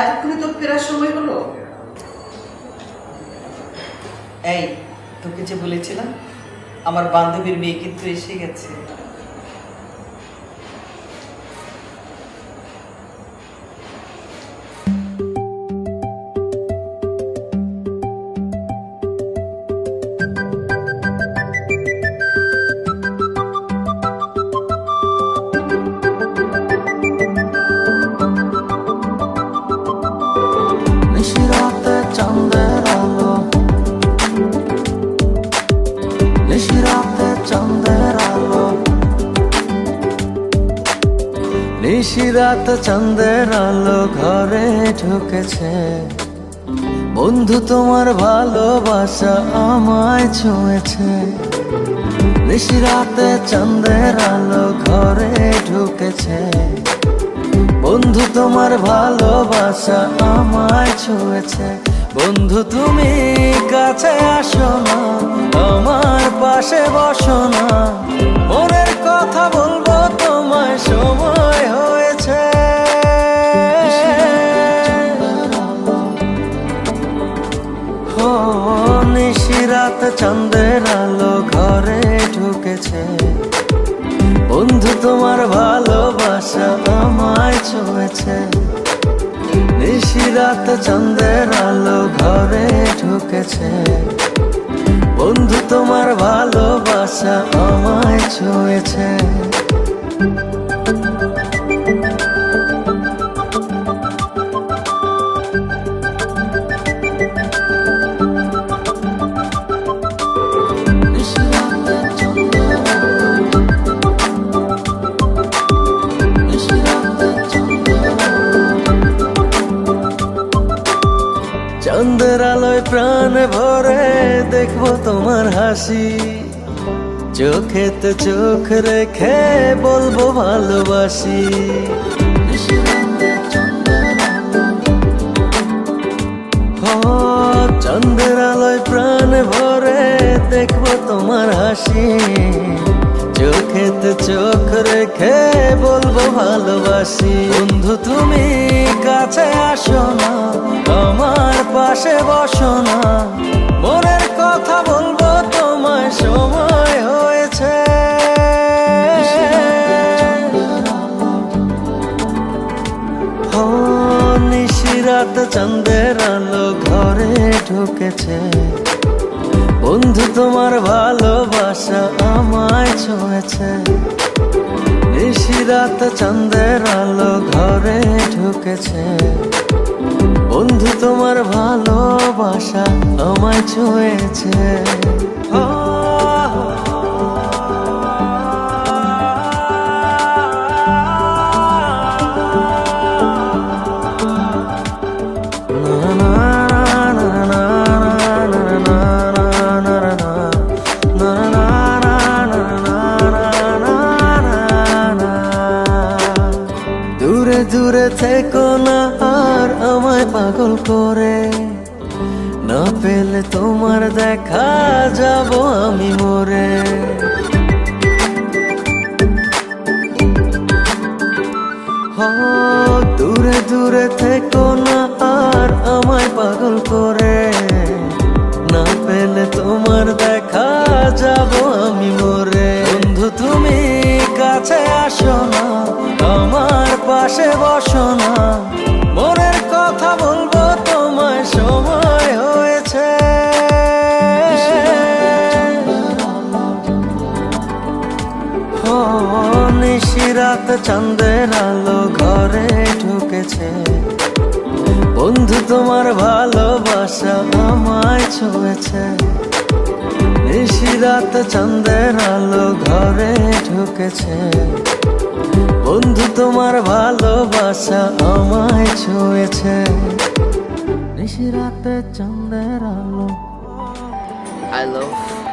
এতক্ষণে তোর ফেরার সময় হলো? এই, তোকে যে বলেছিলাম, আমার বান্ধবীর মেয়ে কিন্তু এসে গেছে। নিশিরাতে চাঁদের আলো নিশিরাতে চাঁদের আলো ঘরে ঢুকেছে বন্ধু তোমার ভালোবাসা আমায় ছুঁয়েছে নিশিরাতে চাঁদের আলো ঘরে ঢুকেছে বন্ধু তোমার ভালোবাসা আমায় ছুঁয়েছে। বন্ধু তুমি কাছে আসো না, আমার পাশে বসো না। মনের কথা বলব, তোমায় সময় হয়েছে। ও নিশিরাত চন্দ্রের আলো ঘরে ঢুকেছে। বন্ধু তোমার ভালোবাসা ছুঁয়েছে নিশিরাত চন্দ্রের আলো ঘরে ঢুকেছে। চন্দ্রের আলোয় প্রাণ ভরে দেখব তোমার হাসি। চোখেতে চোখ রেখে বলব ভালোবাসি। চন্দ্রের আলোয় প্রাণ ভরে দেখব তোমার হাসি। চোখেতে চোখ রেখে বলব ভালোবাসি। বন্ধু, তুমি কাছে আসো না, আমার পাশে বসো না। মনের কথা বলব, তোমায় সময় হয়েছে। নিশিরাত চন্দ্রের আলো ঘরে ঢুকেছে। বন্ধু, তোমার ভালোবাসা আমায় ছুঁয়েছে। নিশিরাত চন্দ্রের আলো ঘরে ঢুকেছে। বন্ধু, তোমার ভালোবাসা আমায় ছুঁয়েছে। দূরে থেকো না আর আমায় পাগল করে। না পেলে তোমার দেখা যাব আমি মরে। দূরে দূরে থেকো না আর চন্দ্রের আলো ঘরে ঢুকেছে। বন্ধু, তোমার ভালোবাসা আমায় ছুঁয়েছে। নিশিরাত চন্দ্রের আলো ঘরে ঢুকেছে। বন্ধু, তোমার ভালোবাসা আমায় ছুঁয়েছে। নিশিরাতে চন্দ্রের আলো। I love